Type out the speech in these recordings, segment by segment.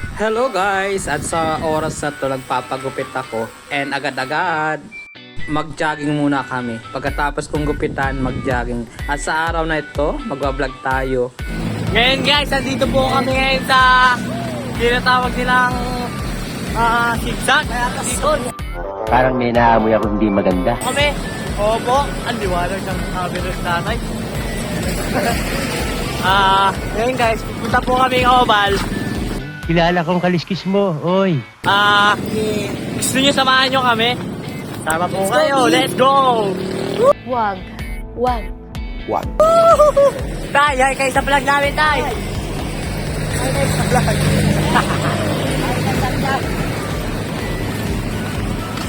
Hello guys! At sa oras na to nagpapagupit ako and agad-agad mag-jogging muna kami. Pagkatapos kong gupitan, mag-jogging. At sa araw na ito, magbablog tayo. Ngayon guys, nandito po kami ngayon sa tinatawag nilang ah zigzag. Dito Parang may naamoy ako hindi maganda. kami. Opo, ang liwanag ng sabi ng tatay. Ah, ngayon guys, pupunta po kami ng Oval. Kilala kong kaliskis mo, oy. Ah, gusto niyo samahan niyo kami? Sama po kayo, let's go! Wag. Wag. Tay, ay kayo sa vlog namin, tay!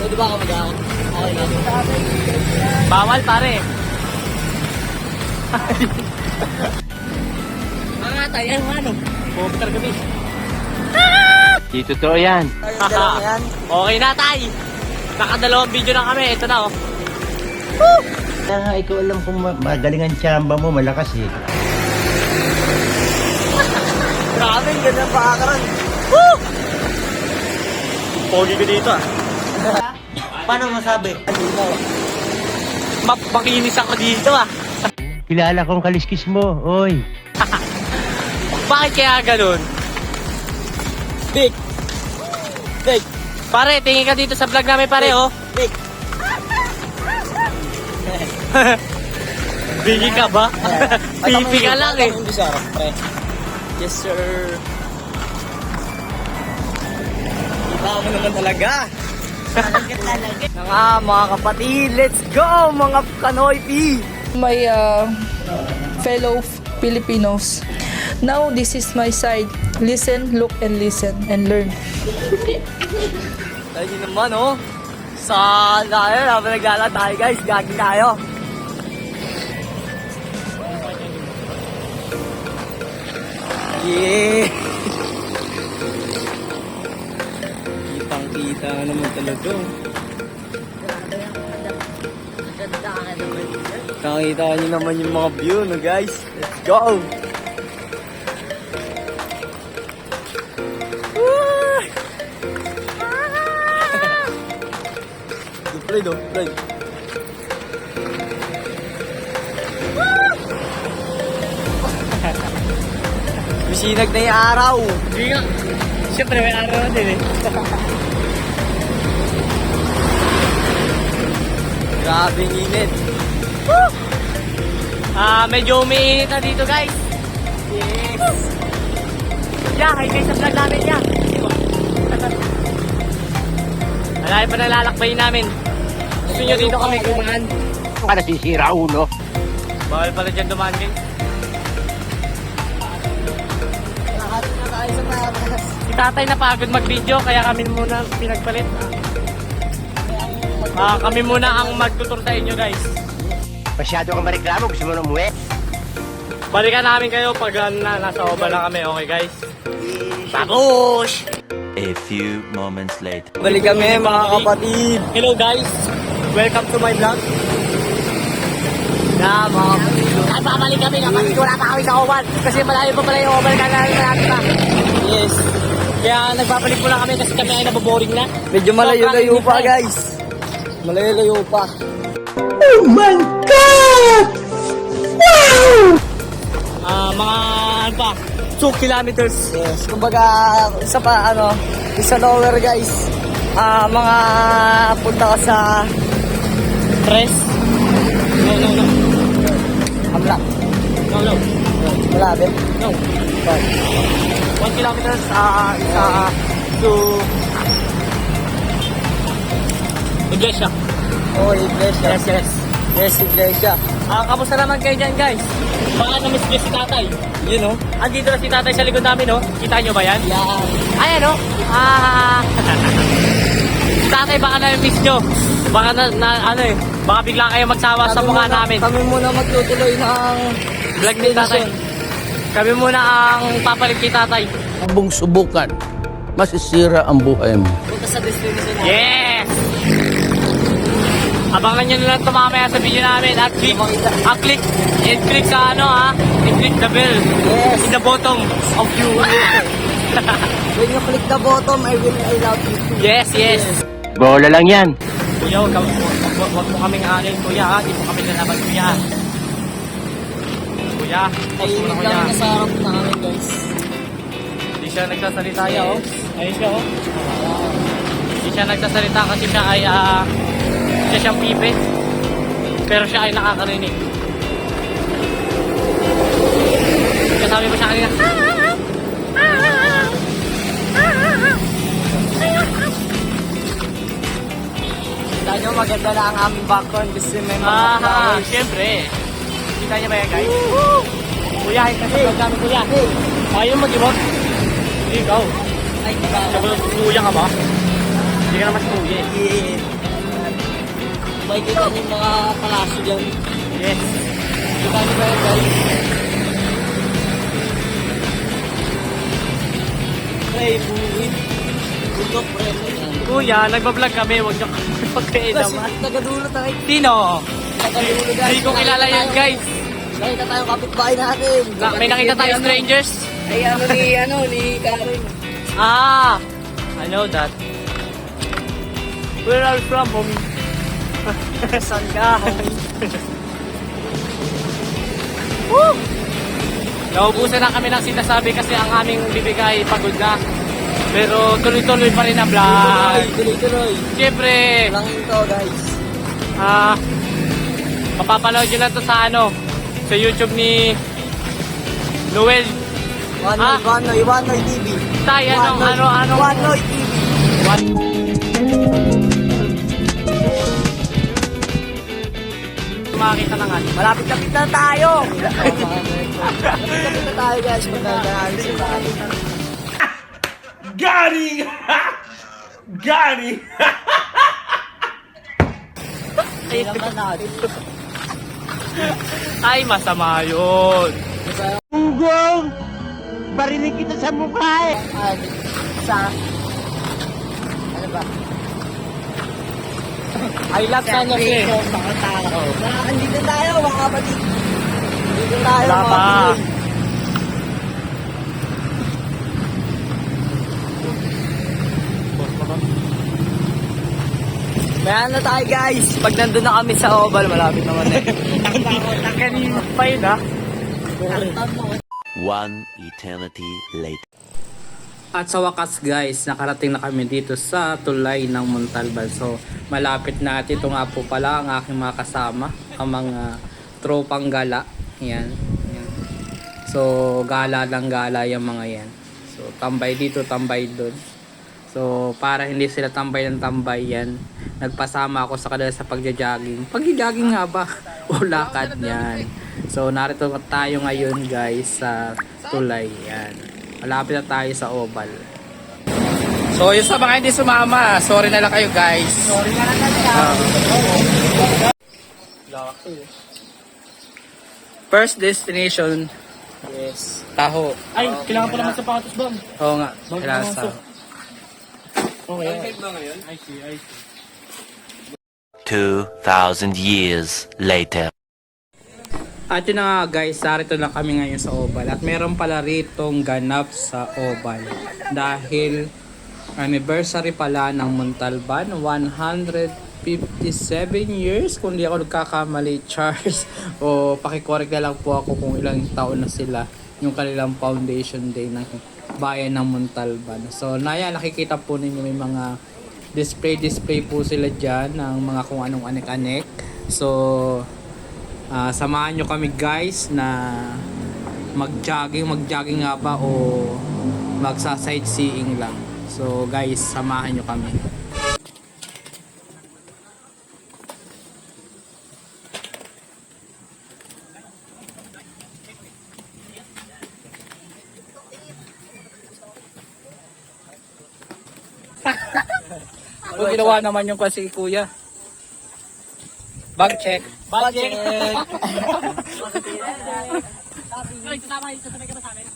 Pwede ba ako mag-out? Okay lang. Bawal, pare. Mga tay, ano ano? Pumunta kami. Di totoo yan. okay na, tay! Nakadalawang video na kami, ito na oh. Kaya nga, ikaw alam kung ma- magaling ang tsamba mo, malakas eh. Grabe, ganda pa akaran. Woo! Pogi ko dito ah. Paano masabi? Map, makinis ako dito ah. Kilala kong kaliskis mo, oy. Bakit kaya ganun? Big. Big. Pare, tingin ka dito sa vlog namin pare, oh. Big. Bigi ka ba? Pipi ka lang eh. Yes, sir. Iba mo naman talaga. Nga mga kapatid, let's go mga Kanoy P! my uh, fellow Filipinos. Now this is my side. Listen, look, and listen and learn. Tayo naman oh. Sa tayo, habang naglala tayo guys, gagi tayo. Yeah! Kitang kita naman talaga. Nakita niyo naman yung mga view no guys. Let's go! Pride oh, pride. Masinag na yung araw. Hindi nga. Siyempre may araw din eh. Grabe init. Woo! Ah, medyo umiinit na dito guys. Yes. Yeah, hi guys sa vlog namin yeah. Malayo pa nalalakbayin namin. Gusto nyo dito kami kumaan. Kung ka nasisira ulo. Bawal pala dyan dumaan guys. Si tatay napagod mag-video kaya kami muna pinagpalit. Ah, kami muna ang magtutur sa inyo guys. Masyado kang mareklamo, gusto mo na umuwi? Balikan namin kayo pag ah, na, nasa oba lang kami, okay guys? Babush! A few moments later. Balik kami mga kapatid. Hello guys. Welcome to my vlog. Na mga kapatid. Ay, babalik kami kapatid. Wala pa kami sa Oval. Kasi malayo pa pala yung Oval na natin pa. Yes. Kaya nagbabalik muna kami kasi kami ay naboboring na. Medyo malayo-layo pa guys. Malayo-layo pa. Ah, mga ano pa? 2 kilometers. Yes. Kumbaga, isa pa ano, isa lower guys. Ah, mga punta ka sa Tres. No, no, no. Amlak. No, no. Malabi. No. 1 kilometers ah isa to Iglesia. Oh, iglesia. Yes, yes. Yes, iglesia. Ah, kamusta naman kayo dyan, guys? Baka na-miss si tatay. Yun oh. Andito na si tatay sa likod namin, no? Kita nyo ba yan? Yan. Ayan, no? Ah... tatay, baka na-miss nyo. Baka na, na, ano eh, baka bigla kayo magsawa sa mukha muna- namin. Kami muna magtutuloy ng Vlog ni tatay. Kami muna ang papalit kay tatay. Habang subukan, masisira ang buhay mo. punta sa destination natin. Yes! Abangan nyo na lang ito mamaya sa video namin at click, at click, and click sa ano ha, and click the bell Yes. in the bottom of you. Huwag niyo click the bottom, I will I love you. Yes, yes. Bola lang yan. Kuya, huwag, huwag, huwag, huwag mo kaming anin, kuya, ha? Di mo kami lalaban, kuya. Kuya, pause mo na, kuya. sa harap na kami guys. Hindi siya nagsasalita, ya, oh. Ayun siya, oh. Hindi siya nagsasalita kasi siya ay, ah, siya siyang pipe. Pero siya ay nakakarinig. Kasabi mo siya kanina, Kita nyo maganda na ang aming background kasi may mga Aha, flowers. syempre. Kita niya ba yan, guys? Kuya, ay kasi vlog namin, kuya. Ayaw mag-ibot. Hindi, ikaw. Ay, ba? Sabi kuya ka ba? Hindi ka naman kuya. eh. Yeah. Makikita nyo yung mga palasyo dyan. Yes. Kita nyo ba yan guys? Pre, buhit. Kuya, nagbablog kami. Huwag niyo kami Kasi pagkailaman. tagadulot na Sino? Tagadulot guys. Hindi ko kilala yan, guys. Nakita tayo kapitbahay natin. Na, may nakita tayo strangers. Ay, ano ni, ano, ni Karen. Ah! I know that. Where are you from, homie? Saan ka? Naubusan na kami ng sinasabi kasi ang aming bibigay pagod na. Pero tuloy-tuloy pa rin ang vlog. Tuloy-tuloy. Siyempre, Langin to guys. ah, mapapanood nyo lang to sa ano, sa YouTube ni Noel. One Ah. Noy, One Noy, One Noy TV. Tay, ano, One Noy- ano, ano, One Noy TV. makakita na nga. Malapit-lapit na tayo. Malapit-lapit na tayo guys. Magdadaan sa tayo. Gani! Gani! Ay, masama yun. Gunggong! Barinig kita sa mukha eh! Sa... Ano ba? I love San Jose. Mga tao. Andito tayo mga kapatid. Andito tayo Wala mga pa. kapatid. Kaya na tayo guys. Pag nandun na kami sa oval, malapit naman eh. Kanina pa yun, ha? One eternity later. At sa wakas guys, nakarating na kami dito sa tulay ng Montalban. So malapit na at ito nga po pala ang aking mga kasama, ang mga tropang gala. Yan. yan. So gala lang gala yung mga yan. So tambay dito, tambay doon. So para hindi sila tambay ng tambay yan, nagpasama ako sa kanila sa pagja-jogging. Pagja-jogging nga ba? o lakad yan. So narito tayo ngayon guys sa tulay yan. Malapit na tayo sa oval. So yung sa mga hindi sumama, sorry na lang kayo guys. Sorry na lang First destination, Yes. Taho. Ay, kailangan pa naman sapatos doon. Oo nga, Lasa. Okay. I see, I see. Two thousand years later. At yun na nga guys, narito na kami ngayon sa Oval. At meron pala ritong ganap sa Oval. Dahil anniversary pala ng Montalban, 157 years, kung di ako nagkakamali, Charles. o pakikorek na lang po ako kung ilang taon na sila yung kanilang foundation day ng bayan ng Montalban. So, naya, nakikita po ninyo may mga display-display po sila dyan ng mga kung anong anek-anek. So, Ah, samahan nyo kami guys na mag-jogging, mag-jogging nga ba o magsa-sightseeing lang. So guys, samahan nyo kami. ginawa naman yung kasi kuya. Bag check. Bag check. Ay, kasama yun. Sasabay ka ba sa amin?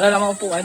Wala namang upuan.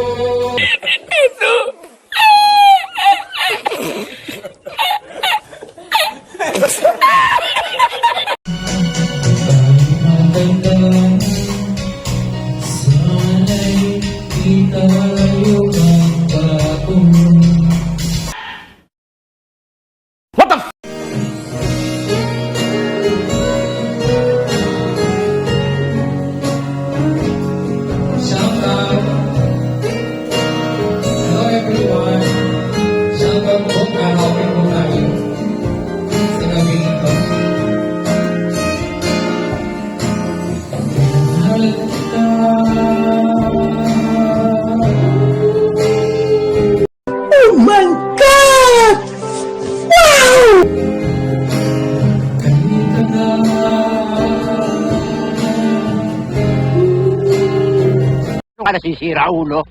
Ano ka nasisira, ulo?